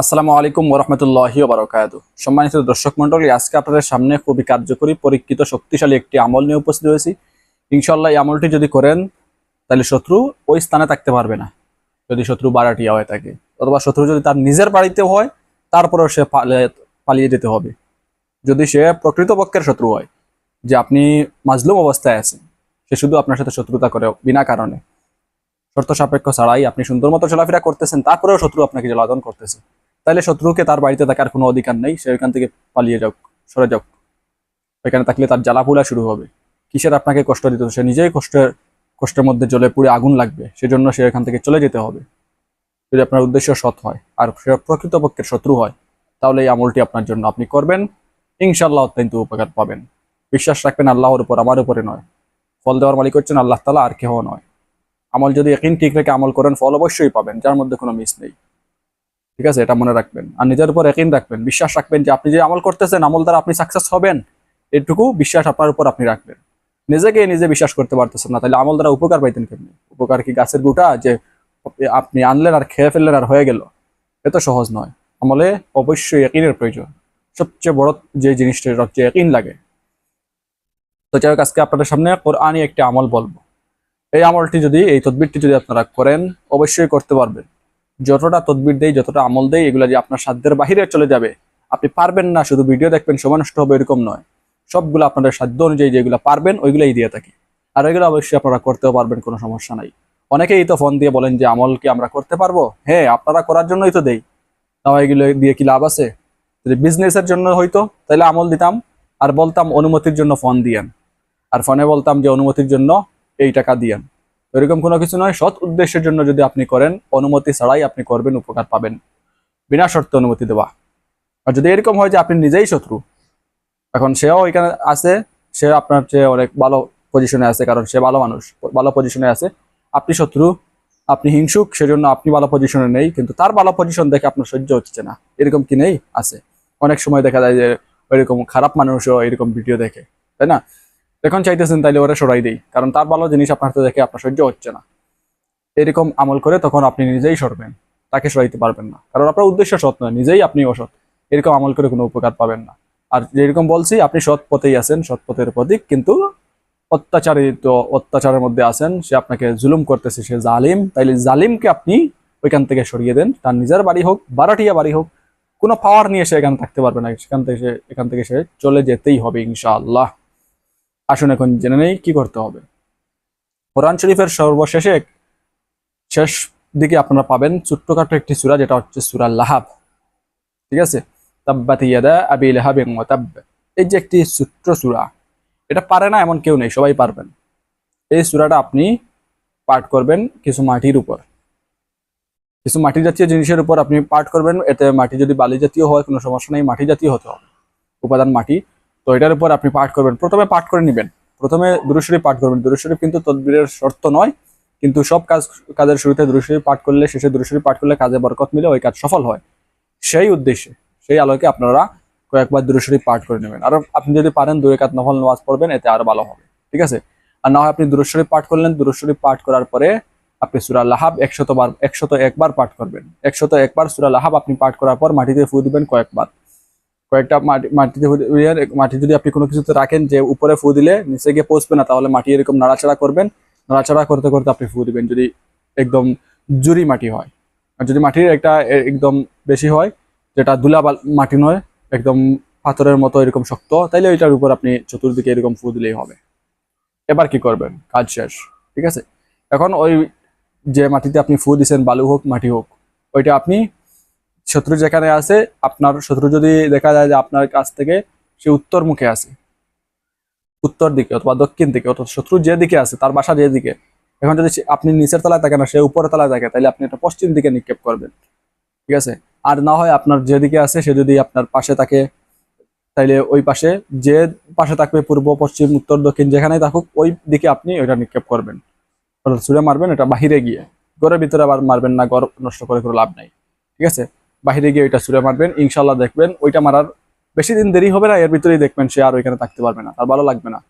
আসসালামু আলাইকুম ওরহমতুল্লাহি বারকাত সম্মানিত দর্শক মন্ডলী আজকে আপনাদের সামনে খুবই কার্যকরী, পরীক্ষিত, শক্তিশালী একটি আমল নিয়ে উপস্থিত হয়েছি। ইনশাল্লাহ এই আমলটি যদি করেন, তাহলে শত্রু ওই স্থানে থাকতে পারবে না। যদি শত্রু বাড়াটিয়া হয়ে থাকে, অথবা শত্রু যদি তার নিজের বাড়িতে হয়, তারপরেও সে পালিয়ে যেতে হবে। যদি সে প্রকৃতপক্ষের শত্রু হয়, যে আপনি মাজলুম অবস্থায় আছেন, সে শুধু আপনার সাথে শত্রুতা করে বিনা কারণে। শর্ত সাপেক্ষ ছাড়াই আপনি সুন্দর মতো চলাফেরা করতেছেন, তারপরেও শত্রু আপনাকে জ্বালাতন করতেছে। তাহলে শত্রুকে তার বাড়িতে থাকার কোনো অধিকার নেই, সে ওইখান থেকে পালিয়ে যাক, সরে যাক। ওইখানে থাকলে তার জ্বালাপোড়া শুরু হবে। কিসের আপনাকে কষ্ট দিত সে নিজেই কষ্টের কষ্টের মধ্যে জ্বলে পুড়ে আগুন লাগবে। সেজন্য সে এখান থেকে চলে যেতে হবে। যদি আপনার উদ্দেশ্য সৎ হয় আর সে প্রকৃতপক্ষের শত্রু হয়, তাহলে এই আমলটি আপনার জন্য আপনি করবেন। ইনশাল্লাহ অত্যন্ত উপকার পাবেন। বিশ্বাস রাখবেন, আল্লাহর উপর, আমার উপরে নয়। ফল দেওয়ার মালিক হচ্ছেন আল্লাহ তালা আর কেহ নয়। আমল যদি একদিন ঠিক রেখে আমল করেন, ফল অবশ্যই পাবেন, যার মধ্যে কোনো মিস নেই। ঠিক আছে? এটা মনে রাখবেন। আর নিজের উপর একদিন রাখবেন। বিশ্বাস রাখবেন যে আপনি যে আমল করতেছেন, আমল দ্বারা আপনি সাকসেস হবেন, এটুকু বিশ্বাস আপনার উপর আপনি রাখবেন। নিজেকে নিজে বিশ্বাস করতে পারতেছেন না, তাহলে আমল দ্বারা উপকার পাইতেন কেমনি? উপকার কি গাছের গুটা? যে আপনি আনলেন আর খেয়ে ফেললেন আর হয়ে গেল। এত সহজ নয়। আমলে অবশ্যই একইনের প্রয়োজন। সবচেয়ে বড় যে জিনিসটা হচ্ছে একইন লাগে। তো যাই হোক, আজকে আপনাদের সামনে কোরআনই একটি আমল বলব। এই আমলটি যদি, এই তদবিরটি যদি আপনারা করেন, অবশ্যই করতে পারবেন। যতটা তদবির দেয় যতটা আমল দেয় এগুলো যে আপনার সাধ্যের বাহিরে চলে যাবে, আপনি পারবেন না, শুধু ভিডিও দেখবেন, সময় নষ্ট হবে, এরকম নয়। সবগুলো আপনাদের সাধ্য অনুযায়ী যেগুলো পারবেন, ওইগুলোই দিয়ে থাকি। আর ওইগুলো অবশ্যই আপনারা করতেও পারবেন, কোনো সমস্যা নাই। অনেকেই তো ফোন দিয়ে বলেন যে, আমল কি আমরা করতে পারব? হ্যাঁ আপনারা করার জন্যই তো দেই। তাও এগুলো দিয়ে কি লাভ আছে? যদি বিজনেসের জন্য হয়তো, তাহলে আমল দিতাম, আর বলতাম অনুমতির জন্য ফোন দিয়েন। আর ফোনে বলতাম যে, অনুমতির জন্য এই টাকা দিয়েন। এরকম কোনো কিছু নয়। সৎ উদ্দেশ্যের জন্য যদি আপনি করেন, অনুমতি ছাড়াই আপনি করবেন, উপকার পাবেন। বিনা শর্তে অনুমতি দেওয়া। আর যদি এরকম হয় যে আপনি নিজেই শত্রু, এখন সেও এখানে আছে, সে আপনার চেয়ে অনেক ভালো পজিশনে আছে, কারণ সে ভালো মানুষ, ভালো পজিশনে আছে। আপনি শত্রু, আপনি হিংসুক, সেজন্য আপনি ভালো পজিশনে নেই, কিন্তু তার ভালো পজিশন দেখে আপনার সহ্য হচ্ছে না। এরকম কি নেই? আছে। অনেক সময় দেখা যায় যে ওইরকম খারাপ মানুষও এরকম ভিডিও দেখে, তাই না? এখন চাইতেছেন তাইলে ওরা সরাই দেই, কারণ তার ভালো জিনিস আপনার তো দেখে আপনার সহ্য হচ্ছে না। এরকম আমল করে তখন আপনি নিজেই সরবেন, তাকে সরাইতে পারবেন না। কারণ আপনার উদ্দেশ্য সৎ নয়, নিজেই আপনি অসৎ, এরকম আমল করে কোনো উপকার পাবেন না। আর যেরকম বলছি, আপনি সৎ পথেই আছেন, সৎ পথের প্রতীক, কিন্তু অত্যাচারিত, অত্যাচারের মধ্যে আছেন, সে আপনাকে জুলুম করতেছে, সে জালিম, তাইলে জালিমকে আপনি ওইখান থেকে সরিয়ে দেন, তার নিজের বাড়ি হোক, বারাটিয়া বাড়ি হোক, কোনো পাওয়ার নিয়ে সে এখানে থাকতে পারবে না, সেখান থেকে সে, এখান থেকে সে চলে যেতেই হবে, ইনশাআল্লাহ। আসুন এখন জেনে নেই কি করতে হবে। কোরআন শরীফের সর্বশেষে শেষ দিকে আপনারা পাবেন ছোট্টখাটো একটি সূরা, যেটা হচ্ছে সূরা লাহাব। ঠিক আছে? তাব্বাত ইয়াদা আবি লাহাবিন ওয়া তাব্ব। এই যে একটি ছোট্ট সূরা, এটা পারে না এমন কেউ নেই, সবাই পারবেন। এই সূরাটা আপনি পাঠ করবেন কিছু মাটির উপর। কিছু মাটি জাতীয় জিনিসের উপর আপনি পাঠ করবেন, এতে মাটি যদি বালি জাতীয় হয়, কোনো সমস্যা নেই, মাটি জাতীয় হতে হবে। উপাদান মাটি তো এটার উপর আপনি পাঠ করবেন। প্রথমে পাঠ করে নেবেন। প্রথমে দুরুশরীফ পাঠ করবেন। দুরুশরীফ কিন্তু তদবিরের শর্ত নয়, কিন্তু সব কাজ, কাজের শুরুতে দুরুশরীফ পাঠ করলে, শেষে দুরুশরীফ পাঠ করলে কাজে বরকত মিলে ওই কাজ সফল হয়। সেই উদ্দেশ্যে, সেই আলোকে আপনারা কয়েকবার দুরুশরীফ পাঠ করে নেবেন। আর আপনি যদি পারেন দুই কাত নফল নামাজ পড়বেন, এতে আরও ভালো হবে। ঠিক আছে? আর না হয় আপনি দুরুশরীফ পাঠ করলেন, দুরুশরীফ পাঠ করার পরে আপনি সুরা লাহাব একশত বার একশত একবার পাঠ করবেন। একশত একবার সুরা লাহাব আপনি পাঠ করার পর মাটিতে ফু দিবেন কয়েকবার। কয়েকটা মাটি, মাটিতে ফু মাটি যদি আপনি কোনো কিছুতে রাখেন যে উপরে ফু দিলে নিচে গিয়ে পৌঁছবে না, তাহলে মাটি এরকম নাড়াচাড়া করবেন। নাড়াচাড়া করতে করতে আপনি ফু দিবেন যদি একদম জুরি মাটি হয়। আর যদি মাটির একটা একদম বেশি হয়, যেটা দুলা মাটি নয়, একদম পাথরের মতো এরকম শক্ত, তাইলে ওইটার উপর আপনি চতুর্দিকে এরকম ফু দিলেই হবে। এবার কি করবেন? কাজ শেষ, ঠিক আছে? এখন ওই যে মাটিতে আপনি ফু দিছেন, বালু হোক, মাটি হোক, ওইটা আপনি শত্রু যেখানে আছে, আপনার শত্রু যদি দেখা যায় যে আপনার কাছ থেকে সে উত্তর মুখে আছে, উত্তর দিকে অথবা দক্ষিণ দিকে, অথবা শত্রু যে দিকে আছে, তার বাসা যে দিকে, এখন যদি আপনি নিচের তলায় থাকেন সে উপরের তলায় থাকে তাহলে আপনি এটা পশ্চিম দিকে নিক্ষেপ করবেন। ঠিক আছে? আর না হয় আপনার যেদিকে আছে, সে যদি আপনার পাশে থাকে, তাইলে ওই পাশে যে পাশে থাকবে, পূর্ব, পশ্চিম, উত্তর, দক্ষিণ, যেখানেই থাকুক, ওই দিকে আপনি ওইটা নিক্ষেপ করবেন। ছুড়ে মারবেন, এটা বাহিরে গিয়ে। ঘরের ভিতরে আবার মারবেন না, ঘর নষ্ট করে কোনো লাভ নাই। ঠিক আছে? বাহিরে গিয়ে ওইটা ছুড়ে মারবেন ইনশাল্লাহ দেখবেন ওইটা মারার বেশি দিন দেরি হবে না, এর ভিতরেই দেখবেন সে আর ওইখানে থাকতে পারবে না, তার ভালো লাগবে না।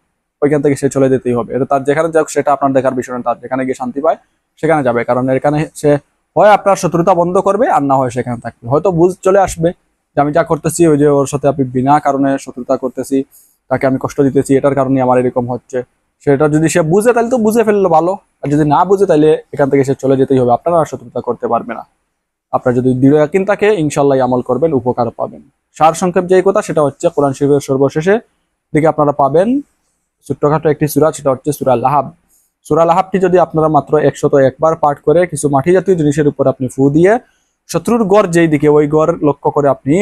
ওইখান থেকে সে চলে যেতেই হবে। এটা তার যেখানে যাক, সেটা আপনার দেখার বিষয় না, তার যেখানে গিয়ে শান্তি পায়, সেখানে যাবে। কারণ এখানে সে হয় আপনার শত্রুতা বন্ধ করবে আর না হয় সেখানে থাকবে। হয়তো বুঝ চলে আসবে যে আমি যা করতেছি, ওই যে ওর সাথে আমি বিনা কারণে শত্রুতা করতেছি, তাকে আমি কষ্ট দিতেছি, এটার কারণে আমার এরকম হচ্ছে। সেটা যদি সে বুঝে, তাহলে তো বুঝে ফেলল ভালো। আর যদি না বুঝে, তাহলে এখান থেকে সে চলে যেতেই হবে। আপনারা আর শত্রুতা করতে পারবে না। আপনার যদি দৃঢ় ইয়াকিন থাকে ইনশাল্লাহ আমল করবেন, উপকার পাবেন। সার সংক্ষেপ যে কথা, সেটা হচ্ছে কোরআন শরীফের সর্বশেষে দিকে আপনারা পাবেন ছোট্টখাটো একটি সুরা, সেটা হচ্ছে সুরা লাহাব। সুরা লাহাবটি যদি আপনারা মাত্র একশত একবার পাঠ করে কিছু মাটি জাতীয় জিনিসের উপর আপনি ফু দিয়ে শত্রুর গড় যেই দিকে ওই গড় লক্ষ্য করে আপনি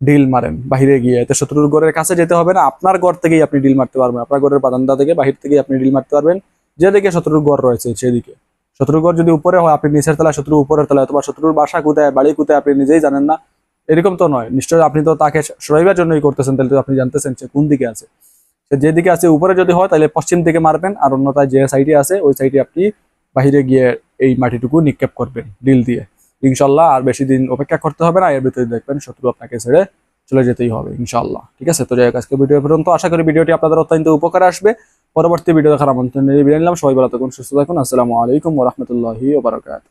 ডিল মারেন বাহিরে গিয়ে। এতে শত্রুর গড়ের কাছে যেতে হবে না, আপনার গড় থেকেই আপনি ডিল মারতে পারবেন, আপনার গড়ের বারান্দা থেকে বাহির থেকেই আপনি ডিল মারতে পারবেন, যেদিকে শত্রুর গড় রয়েছে সেদিকে। শত্রুর গড় যদি উপরে হয়, আপনি নিচের তলায় শত্রু উপরের তলায় অথবা শত্রুর বাসা কোথায়, বাড়ি কোথায়, আপনি নিজেই জানেন না। এরকম তো নয়। নিশ্চয়ই আপনি তো তাকে সরাইবার জন্যই করতেছেন, তাহলে তো আপনি জানতেছেন সে কোন দিকে আছে। সে যেদিকে আছে, উপরে যদি হয়, তাহলে পশ্চিম দিকে মারবেন আর অন্যথায় যে সাইডে আছে, ওই সাইডে আপনি বাহিরে গিয়ে এই মাটিটুকু নিক্ষেপ করবেন, ডিল দিয়ে। ইনশাল্লাহ আর বেশি দিন অপেক্ষা করতে হবে না, এর ভিতরে দেখবেন শত্রু আপনাকে ছেড়ে চলে যেতেই হবে ইনশাল্লাহ ঠিক আছে? তো যাই আজকে ভিডিও পর্যন্ত। আশা করি ভিডিওটি আপনাদের অত্যন্ত উপকার আসবে। পরবর্তী ভিডিও দেখার আমন্ত্রণ নিলাম। সবাই ভালো থাকুন সুস্থ থাকুন। আসসালামু আলাইকুম ওরহমতুল্লাহি ওবরাকাত